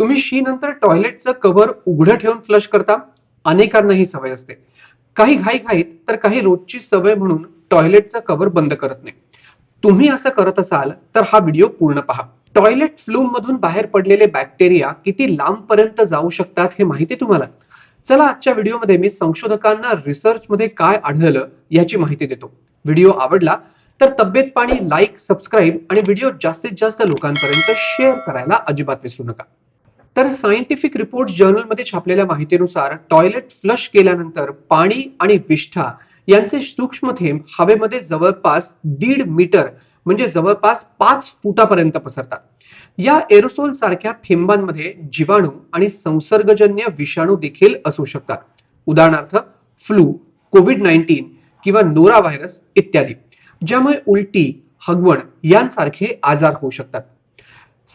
तुम्ही शी नंतर टॉयलेटचं कव्हर उघडं ठेवून फ्लश करता अनेकांना ही सवय असते. काही घाई घाईत तर काही रोजची सवय म्हणून टॉयलेटचं कव्हर बंद करत नाही. तुम्ही असं करत असाल तर हा व्हिडिओ पूर्ण पहा. टॉयलेट फ्लूम मधून बाहेर पडलेले बॅक्टेरिया किती लांबपर्यंत जाऊ शकतात हे माहिती तुम्हाला? चला आजच्या व्हिडिओमध्ये मी संशोधकांना रिसर्च मध्ये काय आढळलं याची माहिती देतो. व्हिडिओ आवडला तर तब्येत पाणी लाईक सबस्क्राईब आणि व्हिडिओ जास्तीत जास्त लोकांपर्यंत शेअर करायला अजिबात विसरू नका. तर सायंटिफिक रिपोर्ट जर्नलमध्ये छापलेल्या माहितीनुसार टॉयलेट फ्लश केल्यानंतर पाणी आणि विष्ठा यांचे सूक्ष्म थेंब हवेमध्ये जवळपास दीड मीटर म्हणजे जवळपास पाच फुटापर्यंत पसरतात. या एरोसोल सारख्या थेंबांमध्ये जीवाणू आणि संसर्गजन्य विषाणू देखील असू शकतात. उदाहरणार्थ फ्लू कोविड नाईन्टीन किंवा नोरा व्हायरस इत्यादी. ज्यामुळे उलटी हगवण यांसारखे आजार होऊ शकतात.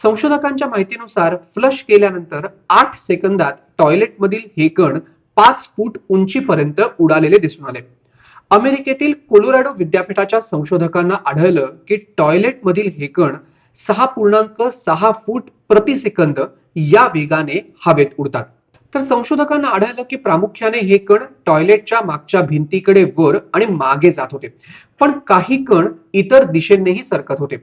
संशोधकांच्या माहितीनुसार फ्लश केल्यानंतर आठ सेकंदात टॉयलेटमधील हे कण पाच फूट उंचीपर्यंत उडालेले दिसून आले. अमेरिकेतील कोलोराडो विद्यापीठाच्या संशोधकांना आढळलं की टॉयलेटमधील हे कण सहा पूर्णांक सहा फूट प्रति सेकंद या वेगाने हवेत उडतात. तर संशोधकांना आढळलं की प्रामुख्याने हे कण टॉयलेटच्या मागच्या भिंतीकडे वर आणि मागे जात होते. पण काही कण इतर दिशेनेही सरकत होते.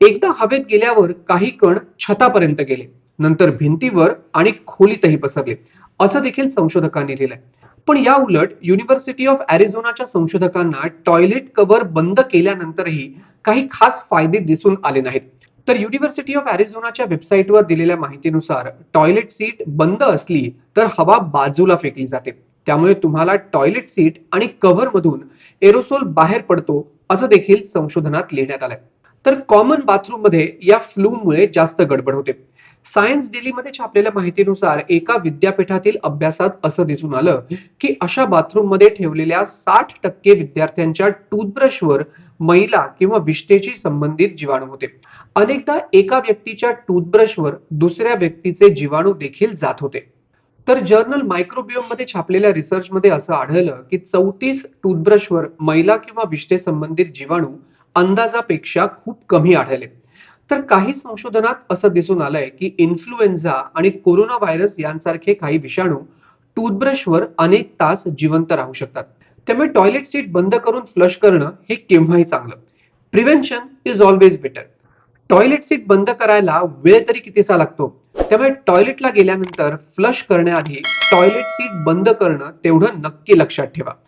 एकदा हवेत गेल्यावर काही कण छतापर्यंत गेले. नंतर भिंतीवर आणि खोलीतही पसरले. असं देखील संशोधकांनी लिहिलंय. पण या उलट युनिव्हर्सिटी ऑफ अॅरिझोनाच्या संशोधकांना टॉयलेट कव्हर बंद केल्यानंतरही काही खास फायदे दिसून आले नाहीत. तर युनिव्हर्सिटी ऑफ अॅरिझोनाच्या वेबसाईटवर दिलेल्या माहितीनुसार टॉयलेट सीट बंद असली तर हवा बाजूला फेकली जाते. त्यामुळे तुम्हाला टॉयलेट सीट आणि कव्हर मधून एरोसोल बाहेर पडतो असं देखील संशोधनात लिहिण्यात आलंय. तर कॉमन बाथरूममध्ये या फ्लूमुळे जास्त गडबड होते. सायन्स डेलीमध्ये छापलेल्या माहितीनुसार एका विद्यापीठातील अभ्यासात असं दिसून आलं की अशा बाथरूममध्ये ठेवलेल्या साठ टक्के विद्यार्थ्यांच्या टूथब्रशवर मैला किंवा विष्ठेशी संबंधित जीवाणू होते. अनेकदा एका व्यक्तीच्या टूथब्रशवर दुसऱ्या व्यक्तीचे जीवाणू देखील जात होते. तर जर्नल मायक्रोबियोममध्ये छापलेल्या रिसर्च मध्ये असं आढळलं की चौतीस टूथब्रशवर मैला किंवा विष्ठे संबंधित जीवाणू अंदाजापेक्षा खूप कमी आढळले. तर काही संशोधनात असं दिसून आलंय की इन्फ्लुएन्झा आणि कोरोना व्हायरस यांसारखे काही विषाणू टूथब्रशवर अनेक तास जिवंत राहू शकतात. त्यामुळे टॉयलेट सीट बंद करून फ्लश करणं हे केव्हाही चांगलं. Prevention is always better toilet seat बंद करायला वेळ तरी कितीसा लागतो? त्यामुळे टॉयलेटला गेल्यानंतर फ्लश करण्याआधी टॉयलेट सीट बंद करणं तेवढं नक्की लक्षात ठेवा.